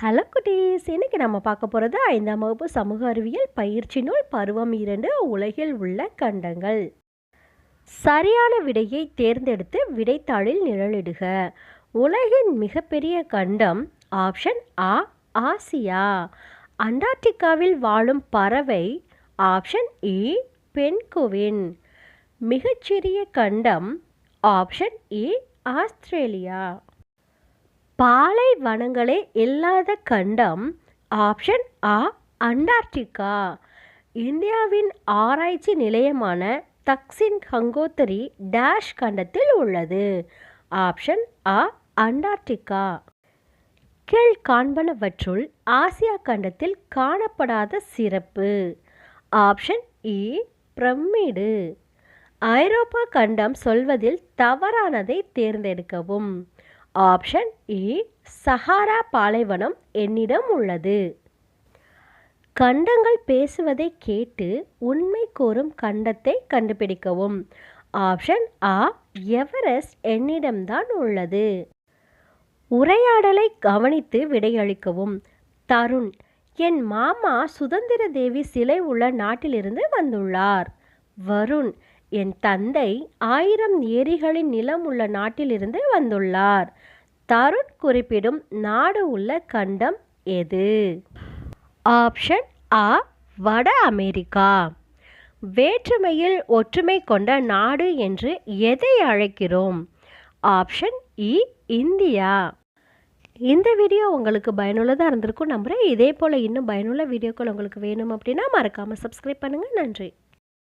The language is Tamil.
ஹலோ குட்டீஸ் இன்னைக்கு நம்ம பார்க்க போகிறது ஐந்தாம் வகுப்பு சமூக அறிவியல் பயிற்சி நூல் பருவம் இரண்டு உலகில் உள்ள கண்டங்கள். சரியான விடையை தேர்ந்தெடுத்து விடைத்தாளில் நிழலிடுக. உலகின் மிகப்பெரிய கண்டம் ஆப்ஷன் ஆ ஆசியா. அண்டார்டிகாவில் வாழும் பறவை ஆப்ஷன் இ பென்குவின். மிகச்சிறிய கண்டம் ஆப்ஷன் இ ஆஸ்திரேலியா. பாலைவனங்களே இல்லாத கண்டம் ஆப்ஷன் ஆ அண்டார்டிகா. இந்தியாவின் ஆராய்ச்சி நிலையமான தக்சின் கங்கோத்தரி டேஷ் கண்டத்தில் உள்ளது. ஆப்ஷன் ஆ அண்டார்டிகா. கீழ் காண்பனவற்றுள் ஆசியா கண்டத்தில் காணப்படாத சிறப்பு. ஆப்ஷன் இ e, பிரமிடு. ஐரோப்பா கண்டம் சொல்வதில் தவறானதை தேர்ந்தெடுக்கவும். ஆப்ஷன் இ சஹாரா பாலைவனம் என்னிடம் உள்ளது. கண்டங்கள் பேசுவதை கேட்டு உண்மை கூறும் கண்டத்தை கண்டுபிடிக்கவும். ஆப்ஷன் ஆ எவரெஸ்ட் என்னிடம்தான் உள்ளது. உரையாடலை கவனித்து விடையளிக்கவும். தருண் என் மாமா சுதந்திர தேவி சிலை உள்ள நாட்டிலிருந்து வந்துள்ளார். வருண் என் தந்தை ஆயிரம் ஏரிகளின் நிலம் உள்ள நாட்டிலிருந்து வந்துள்ளார். தருண் குறிப்பிடும் நாடு உள்ள கண்டம் எது? ஆப்ஷன் ஆ வட அமெரிக்கா. வேற்றுமையில் ஒற்றுமை கொண்ட நாடு என்று எதை அழைக்கிறோம்? ஆப்ஷன் இ இந்தியா. இந்த வீடியோ உங்களுக்கு பயனுள்ளதாக இருந்திருக்கும் நம்புகிறேன் இதே போல் இன்னும் பயனுள்ள வீடியோக்கள் உங்களுக்கு வேணும் அப்படின்னா மறக்காமல் சப்ஸ்கிரைப் பண்ணுங்கள் நன்றி.